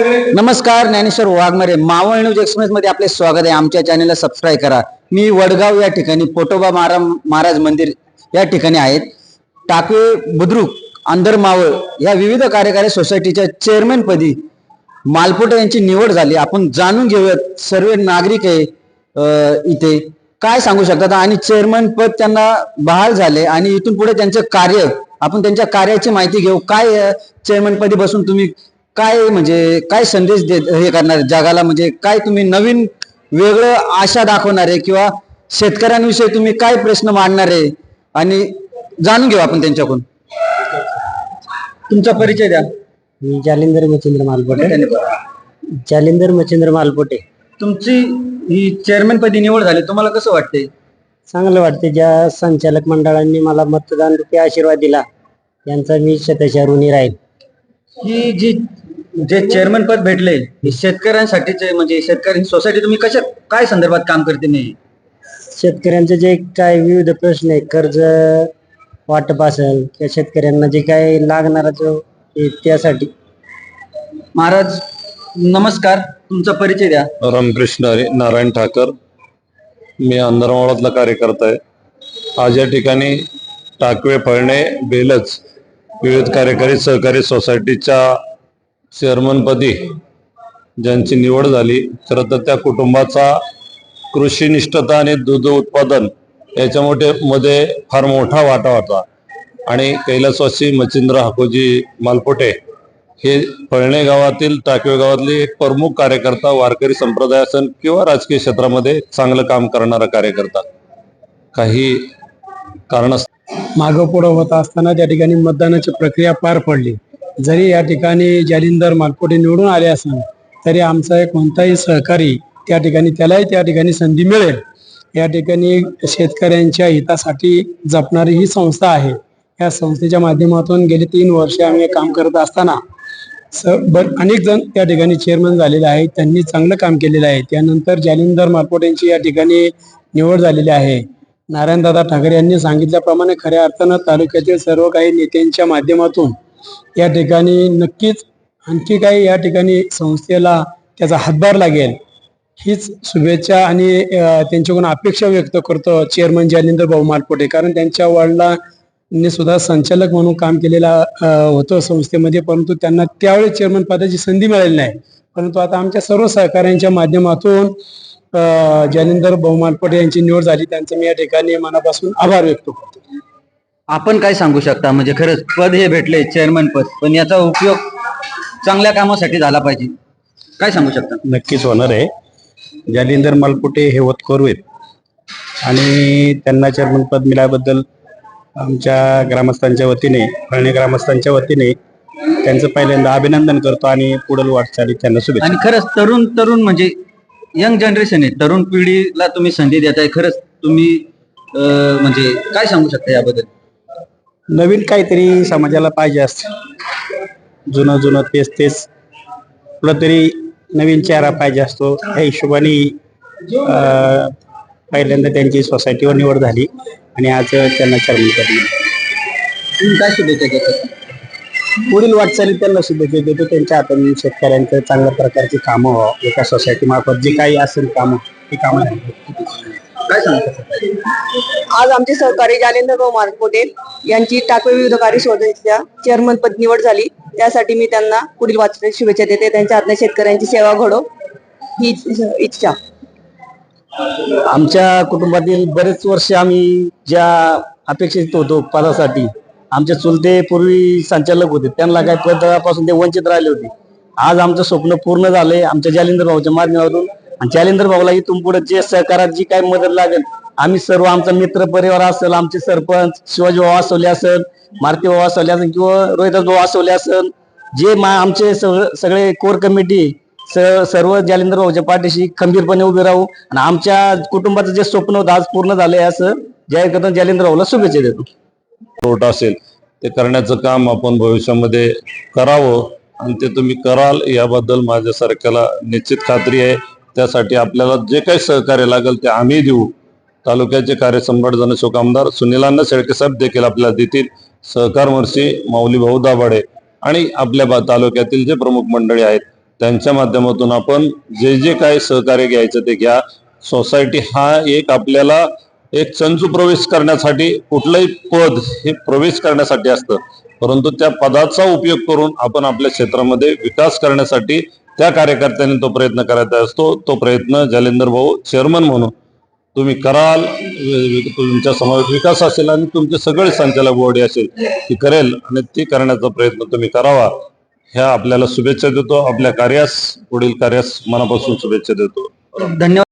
नमस्कार Dnyaneshwar Waghmare. Maval news express मध्ये आपले स्वागत आहे. आमच्या चॅनेलला सबस्क्राईब करा. मी वडगाव या ठिकाणी पोटोबा महाराज मंदिर या ठिकाणी आहेत. टाकवे बुद्रुक आंधर मावळ या विविध कार्यकारी सोसायटीच्या चेअरमॅन पदी मालपोटे यांची निवड झाली. आपण जाणून घेऊयात. सर्व नागरिक आहे इथे. काय सांगू शकतात? आणि चेअरमन पद त्यांना बहाल झाले आणि इथून पुढे त्यांचं कार्य आपण त्यांच्या कार्याची माहिती घेऊ. काय चेअरमन पदी बसून तुम्ही काय म्हणजे काय संदेश देत हे करणार जगाला म्हणजे काय तुम्ही नवीन वेगळं आशा दाखवणार आहे किंवा शेतकऱ्यांविषयी तुम्ही काय प्रश्न मांडणार आहे आणि जाणून घेऊ आपण त्यांच्याकडून. तुमचा परिचय द्या. मी जालिंदर मच्छिंद्र मालपोटे. जालिंदर मच्छिंद्र मालपोटे. तुमची ही चेअरमॅन पदी निवड झाली तुम्हाला कसं वाटते चांगलं वाटते ज्या संचालक मंडळांनी मला मतदान रूपी आशीर्वाद दिला त्यांचा मी शतशा ऋणी राहील ही जी जे चेअरमन पद भेटले हे शेतकऱ्यांसाठीचे म्हणजे शेतकरी सोसायटी तुम्ही कशा काय संदर्भात काम करते मी शेतकऱ्यांचे जे काय विविध प्रश्न आहे कर्ज वाटप असेल किंवा शेतकऱ्यांना जे काय लागणारा जो त्यासाठी. महाराज नमस्कार तुमचा परिचय द्या. रामकृष्ण हरी नारायण ठाकर. मी अंधरमावळातला कार्यकर्ता आहे. आज या ठिकाणी टाकवे फळणे बेलच विविध कार्यकारी सहकारी सोसायटीच्या चेअरमनपदी ज्यांची निवड झाली खरं तर त्या कुटुंबाचा कृषीनिष्ठता आणि दूध उत्पादन याच्या मोठे मध्ये फार मोठा वाटा होता. आणि कैलासवासी मच्छिंद्र हाकोजी मालपोटे हे फळणे गावातील टाकवे गावातले एक प्रमुख कार्यकर्ता वारकरी संप्रदाय असेल किंवा राजकीय क्षेत्रामध्ये चांगलं काम करणारा कार्यकर्ता. काही कारण मागं पुढं होत असताना त्या ठिकाणी मतदानाची प्रक्रिया पार पडली. जरी या ठिकाणी जालिंदर मालपोटे निवडून आले असेल तरी आमचा एक कोणताही सहकारी त्या ठिकाणी त्यालाही त्या ठिकाणी संधी मिळेल. या ठिकाणी शेतकऱ्यांच्या हितासाठी जपणारी ही संस्था आहे. या संस्थेच्या माध्यमातून गेली तीन वर्षे आम्ही काम करत असताना स बर अनेक जण त्या ठिकाणी चेअरमन झालेले आहेत त्यांनी चांगलं काम केलेलं आहे. त्यानंतर जालिंदर मालपोट या ठिकाणी निवड झालेली आहे. नारायणदादा ठाकरे यांनी सांगितल्याप्रमाणे खऱ्या अर्थानं तालुक्यातील सर्व काही नेत्यांच्या माध्यमातून या ठिकाणी नक्कीच आणखी काही या ठिकाणी संस्थेला त्याचा हातभार लागेल. हीच शुभेच्छा आणि त्यांच्याकडून अपेक्षा व्यक्त करतो चेअरमन जालिंदर भाऊ मालपोटे कारण त्यांच्या वडिलांनी सुद्धा संचालक म्हणून काम केलेलं होतं संस्थेमध्ये परंतु त्यांना त्यावेळी चेअरमन पदाची संधी मिळाली नाही. परंतु आता आमच्या सर्व सहकाऱ्यांच्या माध्यमातून जालिंदर भाऊ मालपोटे यांची निवड झाली. त्यांचं मी या ठिकाणी मनापासून आभार व्यक्त करतो. आपण काय सांगू शकता? म्हणजे खरंच पद हे भेटले चेअरमन पद. पण याचा उपयोग चांगल्या कामासाठी झाला पाहिजे. काय सांगू शकता? नक्कीच होणार आहे. जालिंदर मालपुटे हे वतकरू आहेत. आणि त्यांना चेअरमन पद मिळाल्याबद्दल आमच्या ग्रामस्थांच्या वतीने फळणे ग्रामस्थांच्या वतीने त्यांचं पहिल्यांदा अभिनंदन करतो आणि पुढील वाटचाली त्यांना शुभेच्छा. आणि खरंच तरुण तरुण म्हणजे यंग जनरेशन आहे. तरुण पिढीला तुम्ही संधी देताय. खरंच तुम्ही अं, म्हणजे काय सांगू शकता याबद्दल? नवीन काहीतरी समाजाला पाहिजे असतं. जुनं जुनं तेच तेच कुठं तरी नवीन चेहरा पाहिजे असतो. या हिशोबाने पहिल्यांदा त्यांची सोसायटीवर निवड झाली आणि आज त्यांना मिळालं. तुम्ही काय शुभेच्छा देतात पुढील वाटचाली त्यांना शुभेच्छा देतो. त्यांच्या हाताने शेतकऱ्यांचं चांगल्या प्रकारची कामं व्हावं. एका सोसायटी मार्फत जी काही असेल कामं ती कामं. काय आज आमचे सहकारी जालिंदरभाऊ मारपोटे यांची टाकवे विविध कार्य सोसायटीच्या चेअरमन पद निवड झाली. त्यासाठी मी त्यांना पुढील वाचण्याची शुभेच्छा देते. त्यांच्या हातने शेतकऱ्यांची सेवा घडो ही इच्छा. आमच्या कुटुंबातील बरेच वर्ष आम्ही ज्या अपेक्षित होतो पदासाठी आमचे चुलते पूर्वी संचालक होते. त्यांना काही पदापासून ते वंचित राहिले होते. आज आमचं स्वप्न पूर्ण झालंय. आमच्या जालिंदर भाऊच्या माध्यमातून आणि चॅलेंजर भाऊला इथून पुढे जे सहकारात जी काही मदत लागेल आम्ही सर्व आमचा मित्र परिवार असेल आमचे सरपंच शिवाजी भाऊ असवले असेल मारुती भाऊ असवले असेल किंवा रोहिदास भाऊ असवले असेल जे मा आमचे सगळे सगळे कोर कमिटी स- सर्व जालिंदर भाऊच्या पाठीशी खंबीरपणे उभे राहू आणि आमच्या कुटुंबाचं जे स्वप्न होतं आज पूर्ण झालंय असं जाहीर करताना जालिंदर भाऊला शुभेच्छा देतो. तोट असेल ते करण्याचं काम आपण भविष्यामध्ये करावं आणि ते तुम्ही कराल याबद्दल माझ्या सारख्याला निश्चित खात्री आहे. त्यासाठी आपल्याला जे काही सहकार्य लागेल ते आम्ही देऊ. तालुक्याचे कार्यसम्राट जनशोक आमदार सुनीलांना शेळके साहेब देखील आपल्याला देतील. सहकार मर्सी माऊली भाऊ दाभाडे आणि आपल्या तालुक्यातील जे प्रमुख मंडळी आहेत त्यांच्या माध्यमातून आपण जे जे काही सहकार्य घ्यायचं ते घ्या. सोसायटी हा एक आपल्याला एक चंचू प्रवेश करण्यासाठी कुठलंही पद हे प्रवेश करण्यासाठी असतं. परंतु त्या पदाचा उपयोग करून आपण आपल्या क्षेत्रामध्ये विकास करण्यासाठी त्या कार्यकर्त्यांनी तो प्रयत्न करायचा असतो. तो प्रयत्न जालेंद्र भाऊ चेअरमन म्हणून तुम्ही कराल तुमच्या समावेश विकास असेल आणि तुमचे सगळे संचालक बॉडी असेल ती करेल आणि ती करण्याचा प्रयत्न तुम्ही करावा. ह्या आपल्याला शुभेच्छा देतो. आपल्या कार्यास पुढील कार्यास मनापासून शुभेच्छा देतो. धन्यवाद.